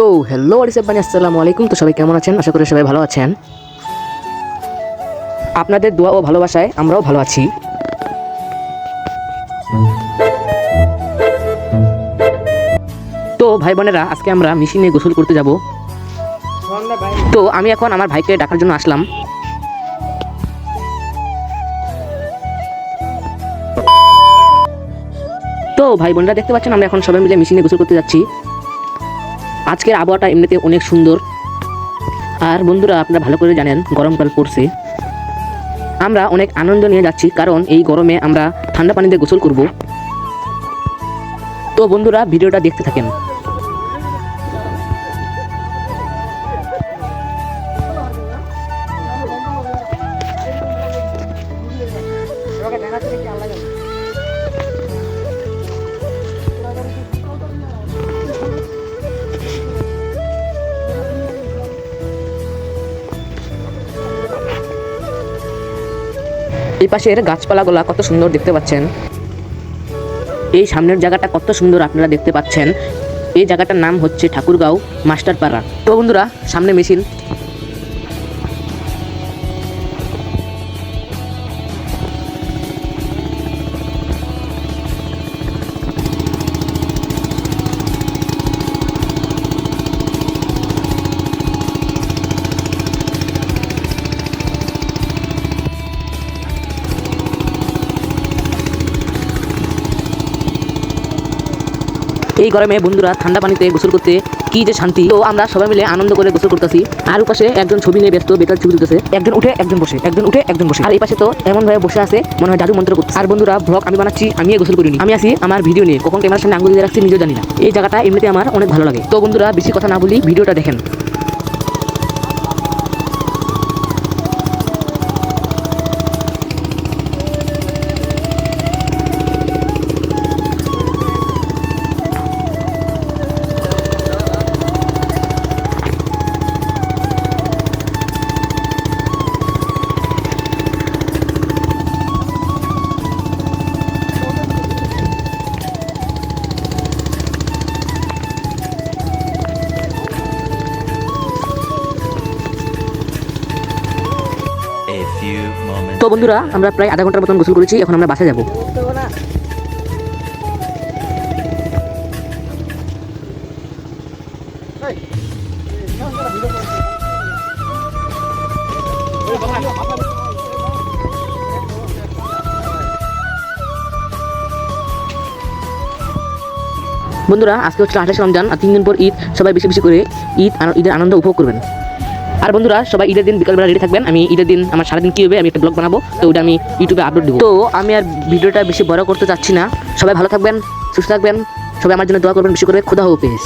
তো hello WhatsApp বানি, আসসালামু আলাইকুম। তো সবাই কেমন আছেন? আশা করি সবাই ভালো আছেন। আপনাদের দোয়া ও ভালোবাসায় আমরাও ভালো আছি। তো ভাই বোনেরা, আজকে আমরা মেশিনে গোসল করতে যাব। তো আমি এখন আমার ভাইকে ডাকার জন্য আসলাম। তো ভাই বোনেরা, দেখতে পাচ্ছেন, আমরা এখন সবাই মিলে মেশিনে গোসল করতে যাচ্ছি। আজকের আবহাওয়াটা এমনিতে অনেক সুন্দর। আর বন্ধুরা, আপনারা ভালো করে জানেন, গরমকাল পড়ছে। আমরা অনেক আনন্দ নিয়ে যাচ্ছি, কারণ এই গরমে আমরা ঠান্ডা পানিতে গোসল করব। তো বন্ধুরা, ভিডিওটা দেখতে থাকেন। এই পাশের গাছপালাগুলা কত সুন্দর দেখতে পাচ্ছেন। এই সামনের জায়গাটা কত সুন্দর আপনারা দেখতে পাচ্ছেন। এই জায়গাটার নাম হচ্ছে ঠাকুরগাঁও মাস্টারপাড়া। তো বন্ধুরা, সামনে মেশিন। এই গরমে বন্ধুরা ঠান্ডা পানিতে গোসল করতে কি যে শান্তি। তো আমরা সবাই মিলে আনন্দ করে গোসল করতেছি। আর পাশে একজন ছবি নিয়ে ব্যস্ত বেতার ছবি তুলতেছে। একজন উঠে একজন বসে একজন উঠে একজন বসে। আর এই পাশে তো এমন ভাবে বসে আছে মনে হয় জাদু মন্ত্র করতে আর বন্ধুরা ব্লগ আমি বানাচ্ছি আমি গোসল করিনি। আমি আছি আমার ভিডিও নিয়ে। কখন ক্যামেরার সামনে আঙুল দিয়ে রাখছি নিজেও জানি না। এই জায়গাটা এমনিতে আমার অনেক ভালো লাগে। তো বন্ধুরা বেশি কথা না বলি ভিডিওটা দেখেন। বন্ধুরা, আমরা প্রায় আধা ঘণ্টার মতন গোসল করেছি, এখন আমরা বাসা যাব। বন্ধুরা, আজকে হচ্ছে আঠাশ রমজান, আর তিন দিন পর ঈদ। সবাই বেশি বেশি করে ঈদ ঈদের আনন্দ উপভোগ করবেন। আর বন্ধুরা, সবাই ঈদের দিন বিকালবেলা রেডি থাকবেন। আমি ঈদের দিন, আমার সারাদিন কী হবে, আমি একটা ব্লগ বানাবো, তো ওটা আমি ইউটিউবে আপলোড দেবো। তো আমি আর ভিডিওটা বেশি বড় করতে চাচ্ছি না। সবাই ভালো থাকবেন, সুস্থ থাকবেন, সবাই আমার জন্য দোয়া করবেন, বেশি করে খোদা হাফেজ